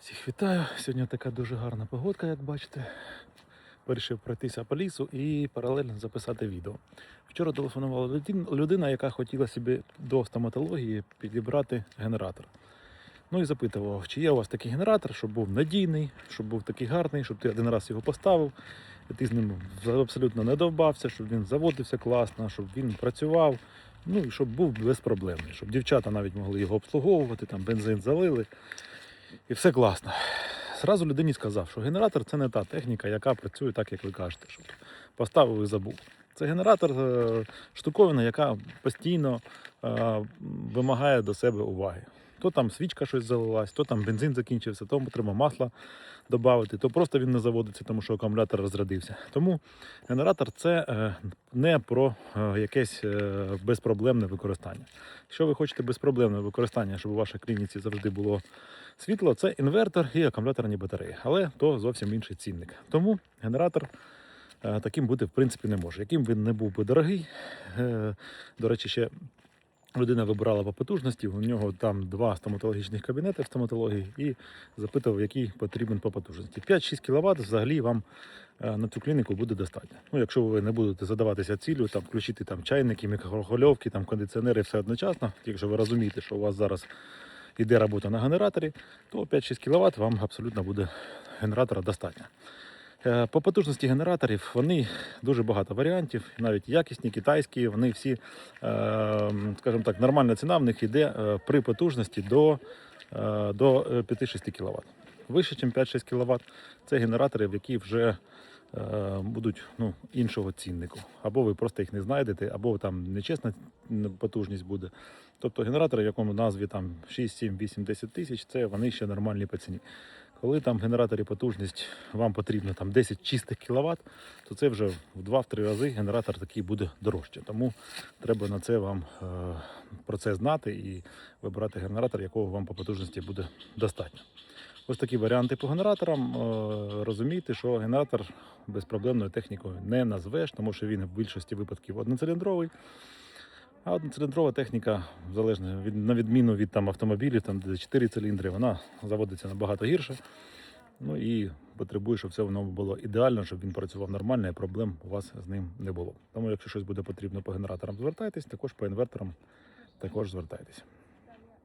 Всіх вітаю. Сьогодні така дуже гарна погодка, як бачите. Вирішив пройтися по лісу і паралельно записати відео. Вчора телефонувала людина, яка хотіла собі до стоматології підібрати генератор. Ну і запитував, чи є у вас такий генератор, щоб був надійний, щоб був такий гарний, щоб ти один раз його поставив, і ти з ним абсолютно не довбався, щоб він заводився класно, щоб він працював, ну і щоб був безпроблемний, щоб дівчата навіть могли його обслуговувати, там бензин залили. І все класно. Зразу людині сказав, що генератор це не та техніка, яка працює так, як ви кажете, щоб поставив і забув. Це генератор е, штуковина, яка постійно е, вимагає до себе уваги. То там свічка щось залилась, то там бензин закінчився, то треба масло додати, то просто він не заводиться, тому що акумулятор розрядився. Тому генератор це е, не про е, якесь е, безпроблемне використання. Якщо ви хочете безпроблемне використання, щоб у вашій клініці завжди було світло, це інвертор і акумуляторні батареї, але то зовсім інший цінник. Тому генератор таким бути в принципі не може. Яким він не був би дорогий. До речі, ще людина вибирала по потужності. У нього там два стоматологічних кабінети в стоматології і запитував, який потрібен по потужності. 5-6 кВт взагалі вам е, на цю клініку буде достатньо. Ну, якщо ви не будете задаватися ціллю, там включити там чайники, мікрохвильовки, там кондиціонери, все одночасно. Якщо ви розумієте, що у вас зараз йде робота на генераторі, то 5-6 кВт вам абсолютно буде генератора достатньо. Е, По потужності генераторів вони дуже багато варіантів, навіть якісні, китайські, вони всі, е, скажімо так, нормальна ціна в них йде е, при потужності до, до е, 5-6 кВт. Вище, ніж 5-6 кВт, це генератори, які вже будуть ну, іншого ціннику. Або ви просто їх не знайдете, або там нечесна потужність буде. Тобто генератори, в якому назві там 6, 7, 8, 10 тисяч, це вони ще нормальні по ціні. Коли там генераторі потужність вам потрібно там 10 чистих кВт, то це вже в 2-3 рази генератор такий буде дорожче. Тому треба на це вам е, про це знати і вибирати генератор, якого вам по потужності буде достатньо. Ось такі варіанти по генераторам. Е, Розумійте, що генератор безпроблемною технікою не назвеш, тому що він в більшості випадків одноциліндровий. А одноциліндрова техніка, залежно від на відміну від там автомобілів, там де 4 циліндри, вона заводиться набагато гірше. Ну і потребує, щоб все воно було ідеально, щоб він працював нормально і проблем у вас з ним не було. Тому, якщо щось буде потрібно по генераторам, звертайтесь, також по інверторам також звертайтесь.